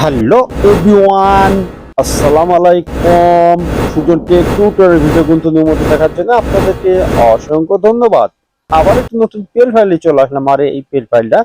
Hello everyone আসসালামু আলাইকুম Sujan take video কিন্তু নিয়মিত দেখার জন্য আপনাদেরকে অসংখ্য ধন্যবাদ। আবার একটি নতুন পেল ফাইলে চলে আসলাম। আর এই পেল ফাইলটা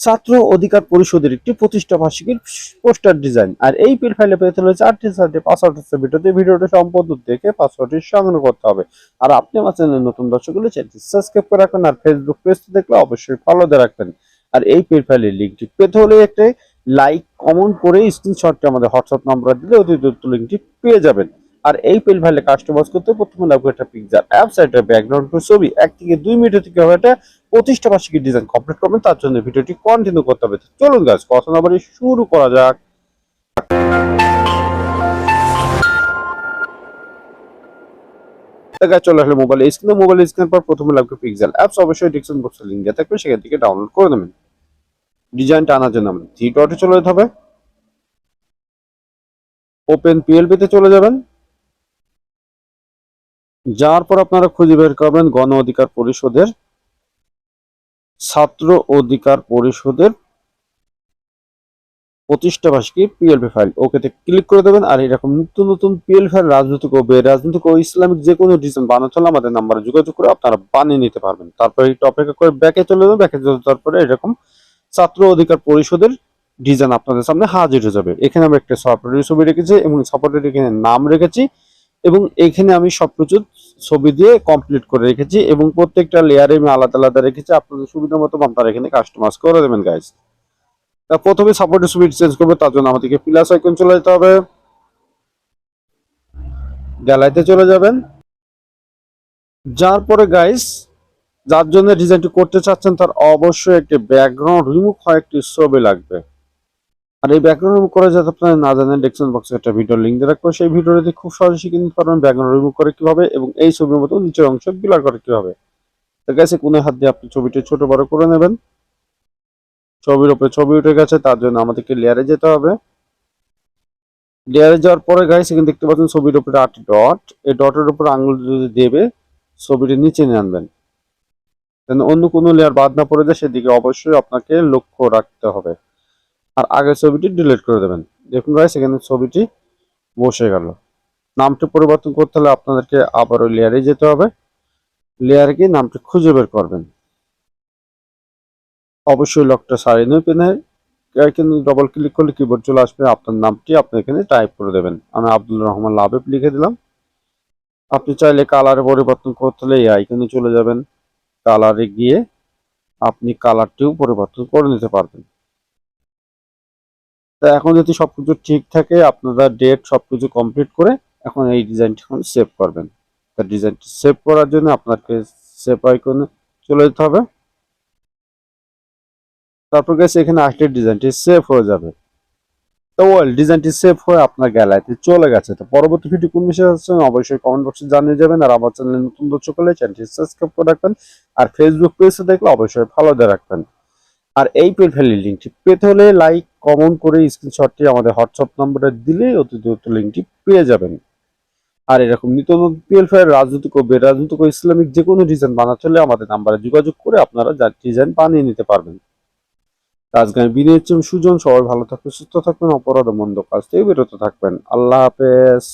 ছাত্র অধিকার পরিষদের একটি প্রতিষ্ঠা বার্ষিকীর পোস্টার ডিজাইন। আর এই পেল ফাইলে পেতে হলে চারটি চারটি পাসওয়ার্ড আছে ভিডিওতে। ভিডিওটা সম্পূর্ণ দেখে পাসওয়ার্ডটি সংগ্রহ করতে হবে। আর আপনি আমার চ্যানেলে নতুন দর্শক হলে চ্যানেলটি সাবস্ক্রাইব করে রাখবেন। আর ফেসবুক পেজটি দেখলে অবশ্যই ফলো দিয়ে রাখবেন। আর এই পেল ফাইলের লিঙ্কটি পেতে হলে একটি লাইক কমন করে স্ক্রিনশটটি আমাদের হোয়াটসঅ্যাপ নাম্বার দিলে অতি দ্রুত লিঙ্কটি পেয়ে যাবেন। আর এই পেল ফাইলে কাস্টমাইজ করতে প্রথমে লাগবে একটা পিকচার অ্যাপসাইটের ব্যাকগ্রাউন্ড ছবি। এক থেকে দুই মিনিট থেকে হবে? একটা প্রতিষ্ঠা বার্ষিকী ডিজাইন কমপ্লিট করবেন, তার জন্য ভিডিওটি কন্টিনিউ করতে হবে। চলুন গাছ কথা না বাড়ি শুরু করা যাক। দেখা চলে আসলে মোবাইল স্ক্রিনে মোবাইল স্ক্রিনের পর প্রথমে লাগবে পিক্সেল অ্যাপস অবশ্যই ডিসক্রিপশন বক্সে লিঙ্ক দেওয়া থাকবে, সেখান থেকে ডাউনলোড করে নেবেন। ডিজাইনটা আনার জন্য আমাদের থ্রি ডটে চলে যেতে হবে। ওপেন পিএলপি তে চলে যাবেন। যার পর আপনারা খুঁজে বের করবেন গণ অধিকার পরিষদের, ছাত্র অধিকার পরিষদের প্রতিষ্ঠা বার্ষিকী পিএলপি ফাইল ওকেতে ক্লিক করে দেবেন আর এরকম নিত্য নতুন পিএল ফাইল রাজনৈতিক ও রাজনৈতিক ও ইসলামিক যে কোনো ডিজাইন বানাতে হলে আমাদের নাম্বারে যোগাযোগ করে আপনারা বানিয়ে নিতে পারবেন। তারপরে একটু অপেক্ষা করে ব্যাকে চলে যাবেন। ব্যাকে যাওয়ার পরে এরকম ছাত্র অধিকার পরিষদের ডিজাইন আপনাদের সামনে হাজির হয়ে যাবে। এখানে আমি একটা সফটওয়্যার ছবি রেখেছি এবং সফটওয়্যার এখানে নাম রেখেছি এবং এখানে আমি সবকিছু ছবি দিয়ে কমপ্লিট করে রেখেছি এবং প্রত্যেকটা লেয়ারে আমি আলাদা আলাদা রেখেছি। আপনাদের সুবিধা মতো আপনারা এখানে কাস্টমাইজ করে দেবেন গাইজ তা প্রথমে সাপোর্টের ছবি চেঞ্জ করবে, তার জন্য আমাদেরকে প্লাস আইকন চলে যেতে হবে। গ্যালারিতে চলে যাবেন। যার পরে গাইস যার জন্য ডিজাইনটি করতে চাচ্ছেন, তার অবশ্যই একটি ব্যাকগ্রাউন্ড রিমুভ হয় একটি ছবি লাগবে। আর এই ব্যাকগ্রাউন্ড রিমুভ করে যাতে আপনারা না জানেন ডেসক্রিপশন বক্সে একটা ভিডিও লিঙ্ক দিয়ে রাখব। সেই ভিডিওটি খুব সহজে শিখে নিতে পারবেন ব্যাকগ্রাউন্ড রিমুভ করে কীভাবে এবং এই ছবির মতো নিচের অংশ ব্লার করে কীভাবে। তো গেছে কোনো হাত দিয়ে আপনি ছবিটি ছোট বড় করে নেবেন। ছবির উপরে ছবি উঠে গেছে, তার জন্য আমাদেরকে লেয়ারে যেতে হবে। লেয়ারে যাওয়ার পরে গাইস এখানে দেখতে পাচ্ছেন ছবির উপরে আট ডট এই ডটের উপর আঙুল যদি দেবে, ছবিটি নিচে নিয়ে আনবেন। যেন অন্য কোনো লেয়ার বাদ না পড়ে যায়, সেদিকে অবশ্যই আপনাকে লক্ষ্য রাখতে হবে। আর আগের ছবিটি ডিলিট করে দেবেন। দেখুন ভাই সেখানে ছবিটি বসে গেল। নামটি পরিবর্তন করতে হলে আপনাদেরকে আবার ওই লেয়ারে যেতে হবে। লেয়ারে গিয়ে নামটি খুঁজে বের করবেন। অবশ্যই লকটা সারিয়ে নেবে পেনে কিন্তু ডবল ক্লিক করলে কিবোর্ড চলে আসবে। আপনার নামটি আপনি এখানে টাইপ করে দেবেন। আমি আব্দুল রহমান লাভেব লিখে দিলাম। আপনি চাইলে কালারে পরিবর্তন করতে হলে এই আইকনে চলে যাবেন। কালারে গিয়ে আপনি কালারটিও পরিবর্তন করে নিতে পারবেন। তা এখন যদি সবকিছু ঠিক থাকে, আপনারা ডেট সবকিছু কমপ্লিট করে এখন এই ডিজাইনটি এখন সেভ করবেন। তা ডিজাইনটি সেভ করার জন্য আপনাকে সেভ আইকনে চলে যেতে হবে। তারপর গেছে এখানে আসলে ডিজাইনটি সেভ হয়ে যাবে। তো ওয়েল ডিজাইনটি সেভ হয়ে আপনার গ্যালারিতে চলে গেছে। তো পরবর্তী ভিডিও কোন বিষয়ে আসছে অবশ্যই কমেন্ট বক্সে জানিয়ে যাবেন। আর আমার চ্যানেলে নতুন দর্শক হলে চ্যানেলটি সাবস্ক্রাইব করে রাখবেন। আর ফেসবুক পেজে দেখলে অবশ্যই ফলো দিয়ে রাখবেন। আর এই পেল ফেলের লিঙ্কটি পেতে হলে লাইক কমেন্ট করে স্ক্রিনশটটি আমাদের হোয়াটসঅ্যাপ নম্বরে দিলে অতি দ্রুত লিঙ্কটি পেয়ে যাবেন। আর এরকম নিত্য নতুন পিএল ফাইল রাজনৈতিক ও বেরাজনৈতিক ইসলামিক যে কোনো ডিজাইন বানাতে হলে আমাদের নাম্বারে যোগাযোগ করে আপনারা ডিজাইন বানিয়ে নিতে পারবেন। আজকে বিনিয়োগ বিনয় সুজন, সবাই ভালো থাকবেন, সুস্থ থাকবেন, অপরাধ মন্দ কাজ থেকে বিরত থাকবেন। আল্লাহ হাফেজ।